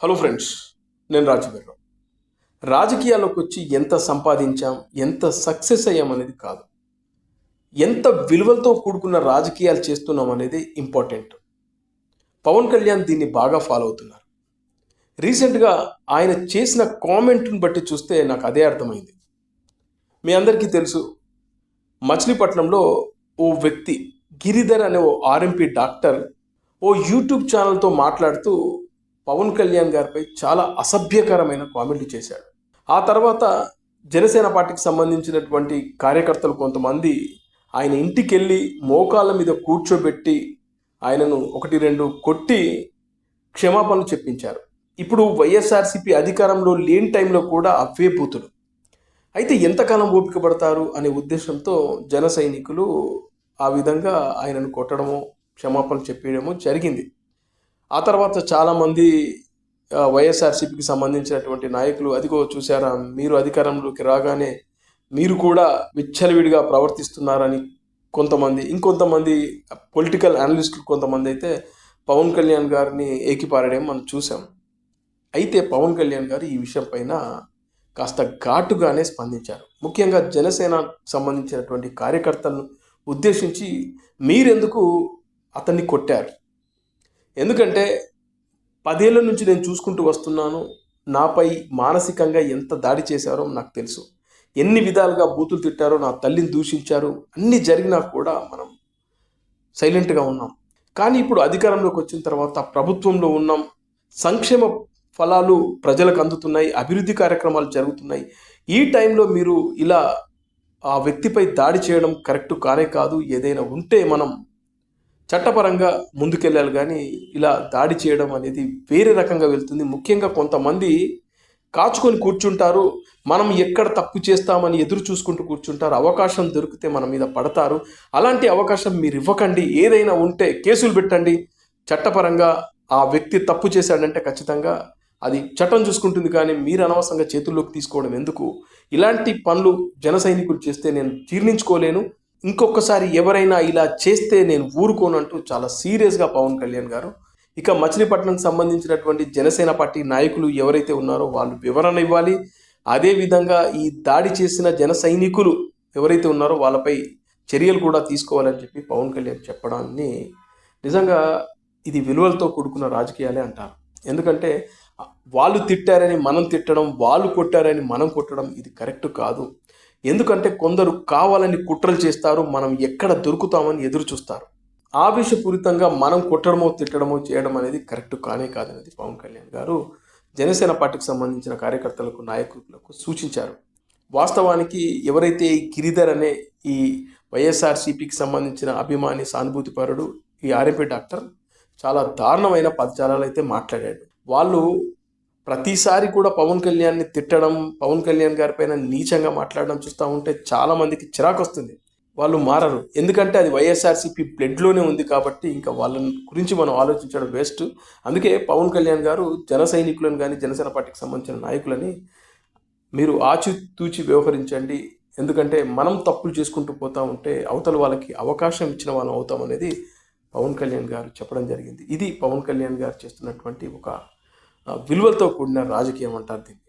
Hello friends నేను రాజవీర్రావు రాజకీయాల్లోకి వచ్చి ఎంత సంపాదించాం ఎంత సక్సెస్ అయ్యాం అనేది కాదు. ఎంత విలువలతో కూడుకున్న రాజకీయాలు చేస్తున్నాం అనేది ఇంపార్టెంట్ పవన్ కళ్యాణ్ దీన్ని బాగా ఫాలో అవుతున్నారు. రీసెంట్గా ఆయన చేసిన కామెంట్ని బట్టి చూస్తే నాకు అదే అర్థమైంది. మీ అందరికీ తెలుసు మచిలీపట్నంలో ఓ వ్యక్తి గిరిధర్ అనే ఓ ఆర్ఎంపీ డాక్టర్ ఓ యూట్యూబ్ ఛానల్తో మాట్లాడుతూ పవన్ కళ్యాణ్ గారిపై చాలా అసభ్యకరమైన కామెంట్లు చేశాడు. ఆ తర్వాత జనసేన పార్టీకి సంబంధించినటువంటి కార్యకర్తలు కొంతమంది ఆయన ఇంటికి వెళ్ళి మోకాళ్ళ మీద కూర్చోబెట్టి ఆయనను ఒకటి రెండు కొట్టి క్షమాపణలు చెప్పించారు. ఇప్పుడు వైఎస్ఆర్సీపీ అధికారంలో లేని టైంలో కూడా అవే బూతులు. అయితే ఎంతకాలం ఓపిక పడతారు అనే ఉద్దేశంతో జన సైనికులు ఆ విధంగా ఆయనను కొట్టడము క్షమాపణలు చెప్పేయడము జరిగింది. ఆ తర్వాత చాలామంది వైఎస్ఆర్సీపీకి సంబంధించినటువంటి నాయకులు అదిగో చూసారా మీరు అధికారంలోకి రాగానే మీరు కూడా విచ్చలవిడిగా ప్రవర్తిస్తున్నారని కొంతమంది ఇంకొంతమంది పొలిటికల్ అనలిస్టులు కొంతమంది అయితే పవన్ కళ్యాణ్ గారిని ఏకిపారడం మనం చూసాం అయితే పవన్ కళ్యాణ్ గారు ఈ విషయం పైన కాస్త ఘాటుగానే స్పందించారు. ముఖ్యంగా జనసేన సంబంధించినటువంటి కార్యకర్తలను ఉద్దేశించి మీరెందుకు అతన్ని కొట్టారు? ఎందుకంటే పదేళ్ళ నుంచి నేను చూసుకుంటూ వస్తున్నాను నాపై మానసికంగా ఎంత దాడి చేశారో నాకు తెలుసు. ఎన్ని విధాలుగా బూతులు తిట్టారో నా తల్లిని దూషించారు అన్ని జరిగినా కూడా మనం సైలెంట్గా ఉన్నాం. కానీ ఇప్పుడు అధికారంలోకి వచ్చిన తర్వాత ప్రభుత్వంలో ఉన్నాం. సంక్షేమ ఫలాలు ప్రజలకు అందుతున్నాయి అభివృద్ధి కార్యక్రమాలు జరుగుతున్నాయి. ఈ టైంలో మీరు ఇలా ఆ వ్యక్తిపై దాడి చేయడం కరెక్ట్ కానే కాదు. ఏదైనా ఉంటే మనం చట్టపరంగా ముందుకెళ్ళాలి కానీ ఇలా దాడి చేయడం అనేది వేరే రకంగా వెళ్తుంది. ముఖ్యంగా కొంతమంది కాచుకొని కూర్చుంటారు. మనం ఎక్కడ తప్పు చేస్తామని ఎదురు చూసుకుంటూ కూర్చుంటారు. అవకాశం దొరికితే మన మీద పడతారు. అలాంటి అవకాశం మీరు ఇవ్వకండి. ఏదైనా ఉంటే కేసులు పెట్టండి. చట్టపరంగా ఆ వ్యక్తి తప్పు చేశాడంటే ఖచ్చితంగా అది చట్టం చూసుకుంటుంది కానీ మీరు అనవసరంగా చేతుల్లోకి తీసుకోవడం ఎందుకు? ఇలాంటి పనులు జన సైనికులు చేస్తే నేను జీర్ణించుకోలేను ఇంకొకసారి ఎవరైనా ఇలా చేస్తే నేను ఊరుకోనంటూ చాలా సీరియస్గా పవన్ కళ్యాణ్ గారు. ఇక మచిలీపట్నంకి సంబంధించినటువంటి జనసేన పార్టీ నాయకులు ఎవరైతే ఉన్నారో వాళ్ళు వివరణ ఇవ్వాలి. అదేవిధంగా ఈ దాడి చేసిన జన సైనికులు ఎవరైతే ఉన్నారో వాళ్ళపై చర్యలు కూడా తీసుకోవాలని చెప్పి పవన్ కళ్యాణ్ చెప్పడాన్ని నిజంగా ఇది విలువలతో కూడుకున్న రాజకీయాలే అంటారు. ఎందుకంటే వాళ్ళు తిట్టారని మనం తిట్టడం వాళ్ళు కొట్టారని మనం కొట్టడం ఇది కరెక్ట్ కాదు. ఎందుకంటే కొందరు కావాలని కుట్రలు చేస్తారు మనం ఎక్కడ దొరుకుతామని ఎదురు చూస్తారు. ఆవేశపూరితంగా మనం కొట్టడమో తిట్టడమో చేయడం అనేది కరెక్ట్ కానే కాదనేది పవన్ కళ్యాణ్ గారు. జనసేన పార్టీకి సంబంధించిన కార్యకర్తలకు నాయకులకు సూచించారు. వాస్తవానికి ఎవరైతే గిరిధర్ అనే ఈ వైఎస్ఆర్సీపీకి సంబంధించిన అభిమాని సానుభూతిపరుడు ఈ ఆర్ఎంపీ డాక్టర్ చాలా దారుణమైన పదజాలాలు అయితే మాట్లాడాడు. వాళ్ళు ప్రతిసారి కూడా పవన్ కళ్యాణ్ని తిట్టడం పవన్ కళ్యాణ్ గారి పైన నీచంగా మాట్లాడడం చూస్తూ ఉంటే చాలామందికి చిరాకు వస్తుంది వాళ్ళు మారరు. ఎందుకంటే అది వైఎస్ఆర్సీపీ బ్లడ్లోనే ఉంది కాబట్టి ఇంకా వాళ్ళ గురించి మనం ఆలోచించడం వేస్ట్. అందుకే పవన్ కళ్యాణ్ గారు జన సైనికులను కానీ జనసేన పార్టీకి సంబంధించిన నాయకులని మీరు ఆచితూచి వ్యవహరించండి. ఎందుకంటే మనం తప్పులు చేసుకుంటూ పోతా ఉంటే అవతల వాళ్ళకి అవకాశం ఇచ్చిన వాళ్ళం అవుతాం అనేది పవన్ కళ్యాణ్ గారు చెప్పడం జరిగింది. ఇది పవన్ కళ్యాణ్ గారు చేస్తున్నటువంటి ఒక విలువలతో కూడిన రాజకీయం అంటారు దీన్ని.